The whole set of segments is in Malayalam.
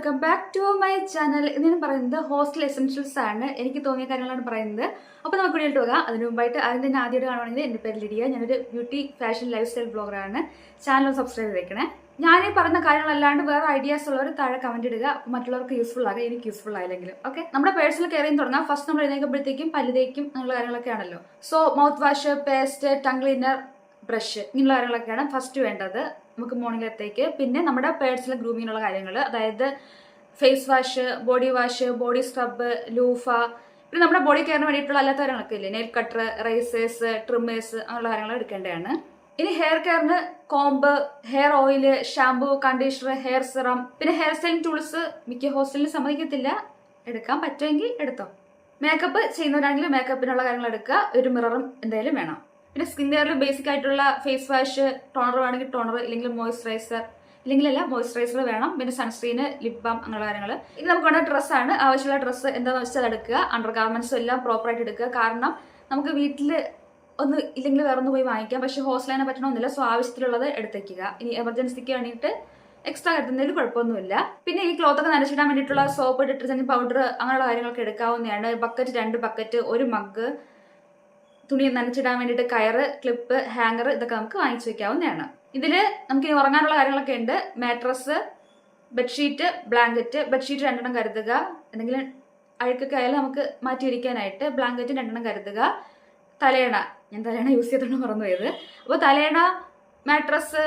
Welcome back to my channel ഇന്ന് ഞാൻ പറയുന്നത് ഹോസ്റ്റൽ എസെൻഷ്യൽസ് ആണ്. എനിക്ക് തോന്നിയ കാര്യങ്ങളാണ് പറയുന്നത്. അപ്പോൾ നമുക്ക് വീഡിയോ പോകാം അതിന് മുമ്പായിട്ട് അതിന് തന്നെ ആദ്യമായിട്ട് കാണുവാണെങ്കിൽ എന്റെ പേര് ലിഡിയ. ഞാനൊരു ബ്യൂട്ടി ഫാഷൻ ലൈഫ് സ്റ്റൈൽ ബ്ലോഗറാണ് ചാനൽ സബ്സ്ക്രൈബ് ചെയ്തേക്കണേ. ഞാൻ ഈ പറഞ്ഞ കാര്യങ്ങളല്ലാണ്ട് വേറെ ഐഡിയാസ് ഉള്ളവർ താഴെ കമന്റ് ഇടുക. അപ്പോൾ മറ്റുള്ളവർക്ക് യൂസ്ഫുൾ ആകുക എനിക്ക് യൂസ്ഫുൾ ആയില്ലെങ്കിലും. ഓക്കെ നമ്മുടെ പേഴ്സണൽ ചെയ്യാൻ തുടങ്ങാം. ഫസ്റ്റ് നമ്മൾ എഴുന്നേക്കുമ്പോഴത്തേക്കും പല്ലുതേക്കും അങ്ങനെയുള്ള കാര്യങ്ങളൊക്കെ ആണല്ലോ. So mouthwash paste tongue cleaner brush ഇങ്ങനെയുള്ള കാര്യങ്ങളൊക്കെയാണ് ഫസ്റ്റ് വേണ്ടത്. നമുക്ക് മോർണിംഗിലത്തേക്ക് പിന്നെ നമ്മുടെ പേഴ്സണൽ ഗ്രൂമിങ്ങിനുള്ള കാര്യങ്ങൾ അതായത് face wash body wash body scrub loofah പിന്നെ നമ്മുടെ ബോഡി കെയറിന് വേണ്ടിയിട്ടുള്ള അല്ലാത്ത കാര്യങ്ങളൊക്കെ ഇല്ലേ? നെയിൽ കട്ടർ റൈസേഴ്സ് ട്രിമ്മേഴ്സ് അങ്ങനെയുള്ള കാര്യങ്ങൾ എടുക്കേണ്ടതാണ്. ഇനി hair കെയറിന് comb hair oil shampoo conditioner hair serum പിന്നെ ഹെയർ സ്റ്റൈലിംഗ് ടൂൾസ് മിക്ക ഹോസ്റ്റലിൽ സമ്മതിക്കത്തില്ല. എടുക്കാൻ പറ്റുമെങ്കിൽ എടുത്തോ. മേക്കപ്പ് ചെയ്യുന്നവരാണെങ്കിൽ മേക്കപ്പിനുള്ള കാര്യങ്ങൾ എടുക്കുക. ഒരു മിററും എന്തായാലും വേണം. പിന്നെ സ്കിൻ കെയറിൽ ബേസിക് ആയിട്ടുള്ള ഫേസ് വാഷ് ടോണർ വേണമെങ്കിൽ ടോണർ ഇല്ലെങ്കിൽ മോയ്സ്ചറൈസർ ഇല്ലെങ്കിലല്ല മോയ്സ്ചറൈസർ വേണം. പിന്നെ സൺസ്ക്രീന് ലിപ് ബാം അങ്ങനെയുള്ള കാര്യങ്ങൾ ഇനി നമുക്ക് വേണ്ട ഡ്രസ്സാണ് ആവശ്യമുള്ള ഡ്രസ്സ് എന്താണെന്ന് വെച്ചാൽ എടുക്കുക അണ്ടർ ഗാർമെന്റ്സും എല്ലാം പ്രോപ്പറായിട്ട് എടുക്കുക. കാരണം നമുക്ക് വീട്ടിൽ ഒന്ന് ഇല്ലെങ്കിൽ വേറെ ഒന്ന് പോയി വാങ്ങിക്കാം. പക്ഷേ ഹോസ്റ്റലിനെ പറ്റണമെന്നില്ല സോ ആവശ്യത്തിലുള്ളത് എടുത്തേക്കുക. ഇനി എമർജൻസിക്ക് വേണ്ടിയിട്ട് എക്സ്ട്രാ കരുതുന്നതിൽ കുഴപ്പമൊന്നുമില്ല. പിന്നെ ഈ ക്ലോത്ത് ഒക്കെ നനച്ചിടാൻ വേണ്ടിയിട്ടുള്ള സോപ്പ് ഡിറ്റർജന്റ് പൗഡർ അങ്ങനെയുള്ള കാര്യങ്ങളൊക്കെ എടുക്കാവുന്നതാണ്. ബക്കറ്റ് രണ്ട് ബക്കറ്റ് ഒരു മഗ് തുണി നനച്ചിടാൻ വേണ്ടിയിട്ട് കയറ് ക്ലിപ്പ് ഹാങ്ങർ ഇതൊക്കെ നമുക്ക് വാങ്ങിച്ചു വെക്കാവുന്നതാണ്. ഇതിൽ നമുക്ക് ഇനി ഉറങ്ങാനുള്ള കാര്യങ്ങളൊക്കെ ഉണ്ട്. മാട്രസ് ബെഡ്ഷീറ്റ് ബ്ലാങ്കറ്റ് ബെഡ്ഷീറ്റ് രണ്ടെണ്ണം കരുതുക. എന്തെങ്കിലും അഴുക്കൊക്കെ ആയാലും നമുക്ക് മാറ്റിയിരിക്കാനായിട്ട് ബ്ലാങ്കറ്റ് രണ്ടെണ്ണം കരുതുക. തലേണ ഞാൻ തലേണ യൂസ് ചെയ്തോണ്ട് മറന്നു പോയത്. അപ്പോൾ തലേണ മാട്രസ്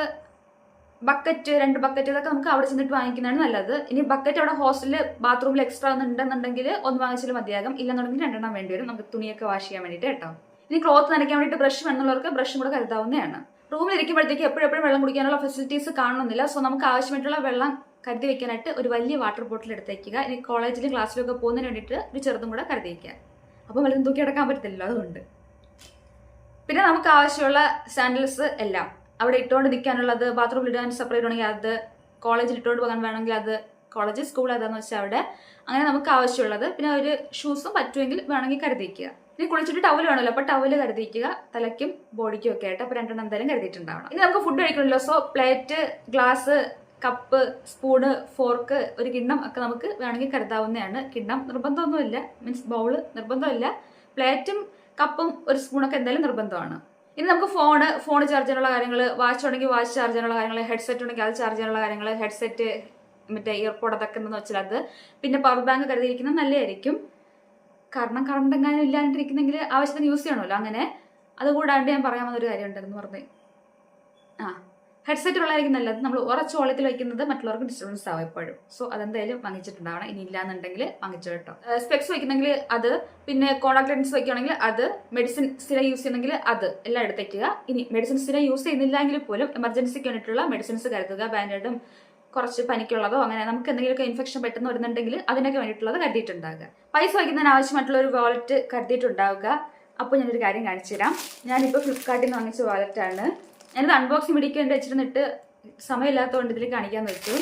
ബക്കറ്റ് രണ്ട് ബക്കറ്റ് ഇതൊക്കെ നമുക്ക് അവിടെ ചെന്നിട്ട് വാങ്ങിക്കുന്നതാണ് നല്ലത്. ഇനി ബക്കറ്റ് അവിടെ ഹോസ്റ്റലിൽ ബാത്റൂമിൽ എക്സ്ട്രാ ഒന്നും ഉണ്ടെന്നുണ്ടെങ്കിൽ ഒന്ന് വാങ്ങിച്ചാലും മതിയാകും. ഇല്ലെന്നുണ്ടെങ്കിൽ രണ്ടെണ്ണം വേണ്ടി വരും. നമുക്ക് തുണിയൊക്കെ വാഷ് ചെയ്യാൻ വേണ്ടിയിട്ട് കേട്ടോ. ഇനി ക്ലോത്ത് നനയ്ക്കാൻ വേണ്ടിയിട്ട് ബ്രഷ് വേണമെന്നുള്ളവർക്ക് ബ്രഷും കൂടെ കരുതാവുന്നതാണ്. റൂമിൽ ഇരിക്കുമ്പോഴത്തേക്ക് എപ്പോഴും വെള്ളം കുടിക്കാനുള്ള ഫെസിലിറ്റീസ് കാണണമെന്നില്ല സോ നമുക്ക് ആവശ്യമായിട്ടുള്ള വെള്ളം കരുതി വെക്കാനായിട്ട് ഒരു വലിയ വാട്ടർ ബോട്ടിൽ എടുത്തേക്കുക. ഇനി കോളേജിലും ക്ലാസ്സിലൊക്കെ പോകുന്നതിന് വേണ്ടിയിട്ട് ഒരു ചെറുതും കൂടെ കരുതി വയ്ക്കുക അപ്പോൾ വെള്ളം തൂക്കി അടക്കാൻ പറ്റത്തില്ലല്ലോ അതുകൊണ്ട്. പിന്നെ നമുക്ക് ആവശ്യമുള്ള സാൻഡൽസ് എല്ലാം. അവിടെ ഇട്ടുകൊണ്ട് നിൽക്കാനുള്ളത് ബാത്റൂമിൽ ഇടാൻ സെപ്പറേറ്റ് ആണെങ്കിൽ അത് കോളേജിൽ ഇട്ടുകൊണ്ട് പോകാൻ വേണമെങ്കിൽ അത് കോളേജ് സ്കൂൾ ഏതാന്ന് വെച്ചാൽ അവിടെ. അങ്ങനെ നമുക്ക് ആവശ്യമുള്ളത്. പിന്നെ ഒരു ഷൂസും പറ്റുമെങ്കിൽ വേണമെങ്കിൽ കരുതിക്കുക ഇനി കുളിച്ചിട്ട് ടവൽ വേണമല്ലോ. അപ്പോൾ ടവൽ കരുതിക്കുക തലയ്ക്കും ബോഡിക്കും ഒക്കെ ആയിട്ട്. അപ്പോൾ രണ്ടെണ്ണം എന്തായാലും കരുതിയിട്ടുണ്ടാവണം. ഇനി നമുക്ക് food കഴിക്കണമല്ലോ. So plate glass cup spoon fork ഒരു കിണ്ണം ഒക്കെ നമുക്ക് വേണമെങ്കിൽ കരുതാവുന്നതാണ്. കിണ്ണം നിർബന്ധമൊന്നുമില്ല. മീൻസ് ബൗൾ നിർബന്ധമില്ല. പ്ലേറ്റും കപ്പും ഒരു സ്പൂണൊക്കെ എന്തായാലും നിർബന്ധമാണ്. ഇനി നമുക്ക് ഫോണ് ഫോൺ ചാർജ് ചെയ്യാനുള്ള കാര്യങ്ങൾ വാച്ച് ഉണ്ടെങ്കിൽ വാച്ച് ചാർജ് ചെയ്യാനുള്ള കാര്യങ്ങൾ ഹെഡ്സെറ്റ് ഉണ്ടെങ്കിൽ അത് ചാർജ് ചെയ്യാനുള്ള കാര്യങ്ങൾ ഹെഡ്സെറ്റ് മറ്റേ ഇയർപോഡ് അതൊക്കെ എന്താണെന്ന് വെച്ചാൽ അത്. പിന്നെ പവർ ബാങ്ക് കരുതിയിരിക്കുന്നത് നല്ലതായിരിക്കും. കാരണം കറണ്ട് എങ്ങാനും ഇല്ലാണ്ടിരിക്കുന്നെങ്കിൽ ആവശ്യത്തിന് യൂസ് ചെയ്യണമല്ലോ അങ്ങനെ. അതുകൂടാണ്ട് ഞാൻ പറയാൻ വന്നൊരു കാര്യം ഉണ്ടെന്ന് പറഞ്ഞു. ആ ഹെഡ്സെറ്റ് ഉള്ളതായിരിക്കും നല്ലത്. നമ്മൾ ഉറച്ച ഓളത്തിൽ വയ്ക്കുന്നത് മറ്റുള്ളവർക്ക് ഡിസ്റ്റർബൻസ് ആവും എപ്പോഴും. സോ അതെന്തായാലും വാങ്ങിച്ചിട്ടുണ്ടാവണം. ഇനി ഇല്ലാന്നുണ്ടെങ്കിൽ വാങ്ങിച്ചു കേട്ടോ. സ്പെക്സ് വയ്ക്കുന്നെങ്കിൽ അത് പിന്നെ കോൺടാക്ട് ലെൻസ് വയ്ക്കുകയാണെങ്കിൽ അത് മെഡിസിൻ സ്ഥിരം യൂസ് ചെയ്യുന്നെങ്കിൽ അത് എല്ലാം എടുത്തേക്കുക. ഇനി മെഡിസിൻ സ്ഥിരം യൂസ് ചെയ്യുന്നില്ലെങ്കിൽ പോലും എമർജൻസിക്ക് വേണ്ടിയിട്ടുള്ള മെഡിസിൻസ് കരുതുക ബാൻഡേഡും കുറച്ച് പനിക്കുള്ളതോ അങ്ങനെ നമുക്ക് എന്തെങ്കിലുമൊക്കെ ഇൻഫെക്ഷൻ പെട്ടെന്ന് വരുന്നുണ്ടെങ്കിൽ അതിനൊക്കെ വേണ്ടിയിട്ടുള്ളത് കരുതിയിട്ടുണ്ടാകുക പൈസ വയ്ക്കുന്നതിന് ആവശ്യമായിട്ടുള്ള ഒരു വാലറ്റ് കരുതിയിട്ടുണ്ടാവുക. അപ്പോൾ ഞാനൊരു കാര്യം കാണിച്ചു തരാം ഞാനിപ്പോൾ ഫ്ലിപ്കാർട്ടിൽ നിന്ന് വാങ്ങിച്ച വാലറ്റാണ് ഞാനിത് അൺബോക്സിങ് പിടിക്കേണ്ടി വെച്ചിരുന്നിട്ട് സമയമില്ലാത്തതുകൊണ്ട് ഇതിൽ കാണിക്കാൻ വെച്ചു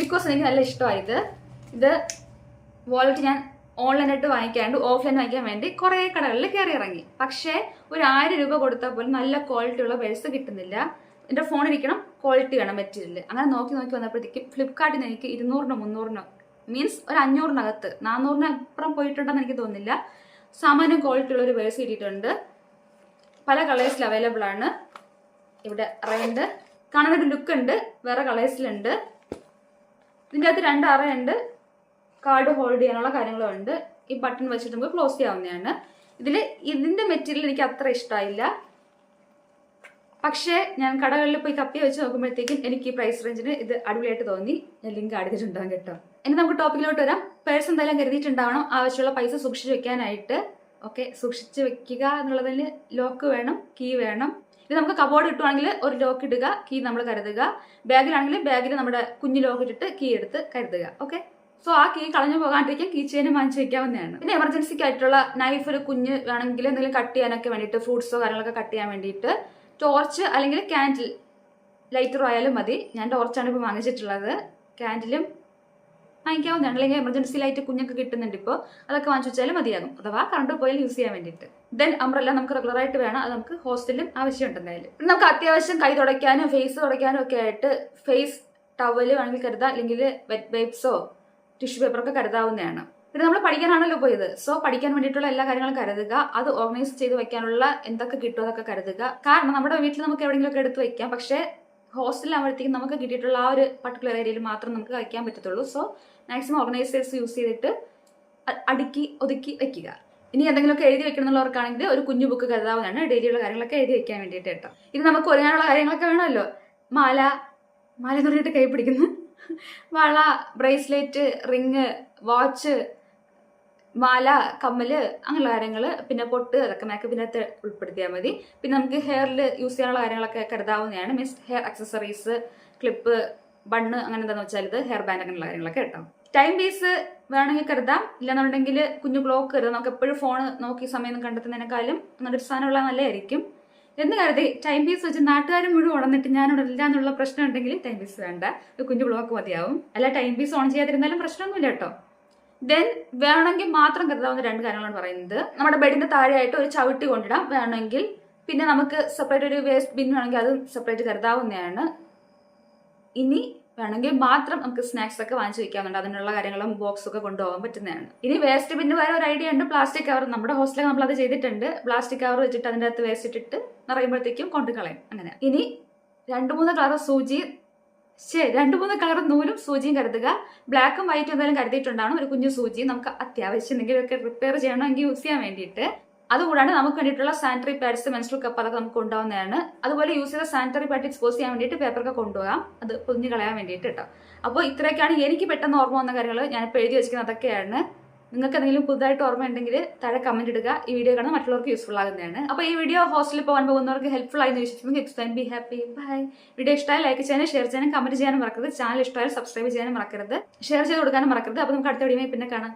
ബിക്കോസ് എനിക്ക് നല്ല ഇഷ്ടമായത് ഇത്. വാലറ്റ് ഞാൻ ഓൺലൈനായിട്ട് വാങ്ങിക്കാണ്ട് ഓഫ്ലൈൻ വാങ്ങിക്കാൻ വേണ്ടി കുറേ കടകളിൽ കയറി ഇറങ്ങി പക്ഷേ ഒരു ആയിരം രൂപ കൊടുത്താൽ പോലും നല്ല ക്വാളിറ്റി ഉള്ള പേഴ്സ് കിട്ടുന്നില്ല. എന്റെ ഫോൺ ഇരിക്കണം. ക്വാളിറ്റി വേണം മെറ്റീരിയൽ അങ്ങനെ നോക്കി നോക്കി വന്നപ്പോഴത്തേക്കും ഫ്ലിപ്കാർട്ടിൽ നിന്ന് എനിക്ക് ഇരുന്നൂറിനോ മുന്നൂറിനോ മീൻസ് ഒരു അഞ്ഞൂറിനകത്ത് നാനൂറിന് അപ്പുറം പോയിട്ടുണ്ടെന്ന് എനിക്ക് തോന്നുന്നില്ല. സാമാന്യം ക്വാളിറ്റി ഉള്ള ഒരു വേഴ്സ് കിട്ടിയിട്ടുണ്ട്. പല കളേഴ്സിൽ അവൈലബിൾ ആണ്. ഇവിടെ അറയുണ്ട് കാണാൻ ഒരു ലുക്ക് ഉണ്ട്. വേറെ കളേഴ്സിലുണ്ട് ഇതിന്റെ അകത്ത് രണ്ട് അറയുണ്ട് കാർഡ് ഹോൾഡ് ചെയ്യാനുള്ള കാര്യങ്ങളും ഉണ്ട്. ഈ ബട്ടൺ വെച്ചിട്ട് നമുക്ക് ക്ലോസ് ചെയ്യാവുന്നതാണ്. ഇതിൽ ഇതിന്റെ മെറ്റീരിയൽ എനിക്ക് അത്ര ഇഷ്ടമായില്ല പക്ഷേ ഞാൻ കടകളിൽ പോയി കപ്പി വെച്ച് നോക്കുമ്പോഴത്തേക്കും എനിക്ക് ഈ പ്രൈസ് റേഞ്ചിന് ഇത് അടിപൊളിയായിട്ട് തോന്നി. ഞാൻ ലിങ്ക് അടിച്ചിട്ടുണ്ടാകും കേട്ടോ. ഇനി നമുക്ക് ടോപ്പിക്കിലോട്ട് വരാം. പേഴ്സ് എന്തായാലും കരുതിയിട്ടുണ്ടാവണം. ആവശ്യമുള്ള പൈസ സൂക്ഷിച്ച് വെക്കാനായിട്ട്. ഓക്കെ സൂക്ഷിച്ച് വെക്കുക എന്നുള്ളതിന് ലോക്ക് വേണം കീ വേണം. ഇത് നമുക്ക് കബോർഡ് കിട്ടുവാണെങ്കിൽ ഒരു ലോക്ക് ഇടുക കീ നമ്മൾ കരുതുക. ബാഗിലാണെങ്കിൽ ബാഗിൽ നമ്മുടെ കുഞ്ഞു ലോക്ക് ഇട്ടിട്ട് കീ എടുത്ത് കരുതുക. ഓക്കെ സോ ആ കീ കളഞ്ഞു പോകാണ്ടിരിക്കാൻ കീ ചെയിനും വാങ്ങിച്ചു വെക്കാവുന്നതാണ്. പിന്നെ എമർജൻസിക്ക് ആയിട്ടുള്ള നൈഫ് ഒരു കുഞ്ഞ് വേണമെങ്കിൽ എന്തെങ്കിലും കട്ട് ചെയ്യാനൊക്കെ വേണ്ടിയിട്ട് ഫ്രൂട്ട്സോ കാര്യങ്ങളൊക്കെ കട്ട് ചെയ്യാൻ വേണ്ടിയിട്ട് ടോർച്ച് അല്ലെങ്കിൽ കാൻഡിൽ ലൈറ്റർ ആയാലും മതി. ഞാൻ ടോർച്ചാണ് ഇപ്പോൾ വാങ്ങിച്ചിട്ടുള്ളത്. കാൻഡിലും വാങ്ങിക്കാവുന്നതാണ്. അല്ലെങ്കിൽ എമർജൻസി ലൈറ്റ് കുഞ്ഞൊക്കെ കിട്ടുന്നുണ്ട് ഇപ്പോൾ അതൊക്കെ വാങ്ങിച്ചു വെച്ചാലും മതിയാകും. അഥവാ കറണ്ട് പോയാൽ യൂസ് ചെയ്യാൻ വേണ്ടിയിട്ട്. ദെൻ അമ്പ്രല്ല നമുക്ക് റെഗുലർ ആയിട്ട് വേണം. അത് നമുക്ക് ഹോസ്റ്റലിലും ആവശ്യമുണ്ടെന്നായാലും പിന്നെ നമുക്ക് അത്യാവശ്യം കൈ തുടയ്ക്കാനും ഫേസ് തുടയ്ക്കാനും ഒക്കെ ആയിട്ട് ഫേസ് ടവൽ വേണമെങ്കിൽ കരുതാം. അല്ലെങ്കിൽ വെറ്റ് വൈപ്സോ ടിഷ്യൂ പേപ്പറൊക്കെ കരുതാവുന്നതാണ്. പിന്നെ നമ്മൾ പഠിക്കാനാണല്ലോ പോയത്. സോ പഠിക്കാൻ വേണ്ടിയിട്ടുള്ള എല്ലാ കാര്യങ്ങളും കരുതുക. അത് ഓർഗനൈസ് ചെയ്ത് വെക്കാനുള്ള എന്തൊക്കെ കിട്ടുമോ അതൊക്കെ കരുതുക. കാരണം നമ്മുടെ വീട്ടിൽ നമുക്ക് എവിടെയെങ്കിലും ഒക്കെ എടുത്ത് വെക്കാം. പക്ഷേ ഹോസ്റ്റലിൽ ആവുമ്പോഴത്തേക്കും നമുക്ക് കിട്ടിയിട്ടുള്ള ആ ഒരു പർട്ടിക്കുലർ ഏരിയയിൽ മാത്രം നമുക്ക് വയ്ക്കാൻ പറ്റത്തുള്ളൂ. സോ മാക്സിമം ഓർഗനൈസേഴ്സ് യൂസ് ചെയ്തിട്ട് അടുക്കി ഒതുക്കി വെക്കുക. ഇനി എന്തെങ്കിലുമൊക്കെ എഴുതി വെക്കണമെന്നുള്ളവർക്കാണെങ്കിൽ ഒരു കുഞ്ഞു ബുക്ക് കരുതാവുന്നതാണ്. ഡെയിലിയുള്ള കാര്യങ്ങളൊക്കെ എഴുതി വെക്കാൻ വേണ്ടിയിട്ട് കേട്ടോ. ഇത് നമുക്ക് ഒരുങ്ങാനുള്ള കാര്യങ്ങളൊക്കെ വേണമല്ലോ. മാല. മാല എന്ന് പറഞ്ഞിട്ട് കൈ പിടിക്കുന്നു. വള ബ്രേസ്ലെറ്റ് റിങ് വാച്ച് മാല കമ്മൽ അങ്ങനെയുള്ള കാര്യങ്ങൾ പിന്നെ പൊട്ട് അതൊക്കെ മേക്കപ്പിനകത്ത് ഉൾപ്പെടുത്തിയാൽ മതി. പിന്നെ നമുക്ക് ഹെയറിൽ യൂസ് ചെയ്യാനുള്ള കാര്യങ്ങളൊക്കെ കരുതാവുന്നതാണ്. Means hair accessories clip bun അങ്ങനെ എന്താണെന്ന് വെച്ചാൽ ഇത് ഹെയർ ബാൻഡ് അങ്ങനെയുള്ള കാര്യങ്ങളൊക്കെ കേട്ടോ. ടൈം പീസ് വേണമെങ്കിൽ കരുതാം. ഇല്ലെന്നുണ്ടെങ്കിൽ കുഞ്ഞു ക്ലോക്ക് കരുതാം. നമുക്ക് എപ്പോഴും ഫോൺ നോക്കി സമയം കണ്ടെത്തുന്നതിനേക്കാളും അങ്ങനൊരു സാധനമുള്ള നല്ലതായിരിക്കും. എന്ന് കരുതി ടൈം പീസ് വെച്ച് നാട്ടുകാരും മുഴുവൻ ഉണർന്നിട്ട് ഞാൻ ഇല്ല എന്നുള്ള പ്രശ്നം ഉണ്ടെങ്കിൽ ടൈം പീസ് വേണ്ട. ഒരു കുഞ്ഞു ബ്ലോക്ക് മതിയാവും. അല്ല ടൈം പീസ് ഓൺ ചെയ്യാതിരുന്നാലും പ്രശ്നമൊന്നുമില്ല കേട്ടോ. ദെൻ വേണമെങ്കിൽ മാത്രം കരുതാവുന്ന രണ്ട് കാര്യങ്ങളാണ് പറയുന്നത്. നമ്മുടെ ബെഡിന്റെ താഴെയായിട്ട് ഒരു ചവിട്ടി കൊണ്ടിടാം. വേണമെങ്കിൽ പിന്നെ നമുക്ക് സെപ്പറേറ്റ് ഒരു വേസ്റ്റ് ബിൻ വേണമെങ്കിൽ അതും സെപ്പറേറ്റ് കരുതാവുന്നതാണ്. ഇനി വേണമെങ്കിൽ മാത്രം നമുക്ക് സ്നാക്സ് ഒക്കെ വാങ്ങിച്ചു വെക്കാവുന്നുണ്ട് അതിനുള്ള കാര്യങ്ങളും ബോക്സ് ഒക്കെ കൊണ്ടുപോകാൻ പറ്റുന്നതാണ്. ഇനി വേസ്റ്റ് ബിന്നു വരെ ഒരു ഐഡിയ ഉണ്ട്. പ്ലാസ്റ്റിക് കവർ നമ്മുടെ ഹോസ്റ്റലിൽ നമ്മൾ അത് ചെയ്തിട്ടുണ്ട്. പ്ലാസ്റ്റിക് കവർ വെച്ചിട്ട് അതിന്റെ അകത്ത് വേസ്റ്റ് ഇട്ടിട്ട് നിറയുമ്പോഴത്തേക്കും കൊണ്ടു കളയും അങ്ങനെ. ഇനി രണ്ട് മൂന്ന് കളർ സൂചി രണ്ട് മൂന്ന് കളർ നൂലും സൂചിയും കരുതുക. ബ്ലാക്കും വൈറ്റും എന്തായാലും കരുതിയിട്ടുണ്ടാണ് ഒരു കുഞ്ഞു സൂചി നമുക്ക് അത്യാവശ്യം എന്തെങ്കിലുമൊക്കെ റിപ്പയർ ചെയ്യണമെങ്കിൽ യൂസ് ചെയ്യാൻ വേണ്ടിയിട്ട്. അതുകൂടാണ്ട് നമുക്ക് വേണ്ടിയിട്ടുള്ള സാനിറ്ററി പാഡ്സ് മെൻസ്ട്രൽ കപ്പ് അതൊക്കെ നമുക്ക് കൊണ്ടുപോകുന്നതാണ്. അതുപോലെ യൂസ് ചെയ്ത സാനിറ്ററി പാഡ് എക്സ്പോസ് ചെയ്യാൻ വേണ്ടിയിട്ട് പേപ്പറൊക്കെ കൊണ്ടുപോകാം. അത് പൊതിഞ്ഞ് കളയാൻ വേണ്ടിയിട്ട് കേട്ടോ അപ്പോൾ ഇത്രയൊക്കെയാണ് എനിക്ക് പെട്ടെന്ന് ഓർമ്മ വന്ന കാര്യങ്ങൾ ഞാനിപ്പോൾ എഴുതി വെച്ചിരിക്കുന്നത് അതൊക്കെയാണ്. നിങ്ങൾക്ക് എന്തെങ്കിലും പുതുതായിട്ട് ഓർമ്മ ഉണ്ടെങ്കിൽ താഴെ കമന്റ് ഇടുക. ഈ വീഡിയോ കാണാൻ മറ്റുള്ളവർക്ക് യൂസ്ഫുൾ ആകുന്നതാണ്. അപ്പോൾ ഈ വീഡിയോ ഹോസ്റ്റലിൽ പോകാൻ പോകുന്നവർക്ക് ഹെൽപ്ഫുൾ ആയി എന്ന് explain be happy bye video ഇഷ്ടമായി ലൈക്ക് ചെയ്യാനും ഷെയർ ചെയ്യാനും കമന്റ് ചെയ്യാനും മറക്കരുത്. ചാനൽ ഇഷ്ടമായാലും സബ്സ്ക്രൈബ് ചെയ്യാനും മറക്കരുത്. ഷെയർ ചെയ്ത് കൊടുക്കാനും മറക്കരുത്. അപ്പോൾ നമുക്ക് അടുത്ത വീഡിയോ പിന്നെ കാണാം.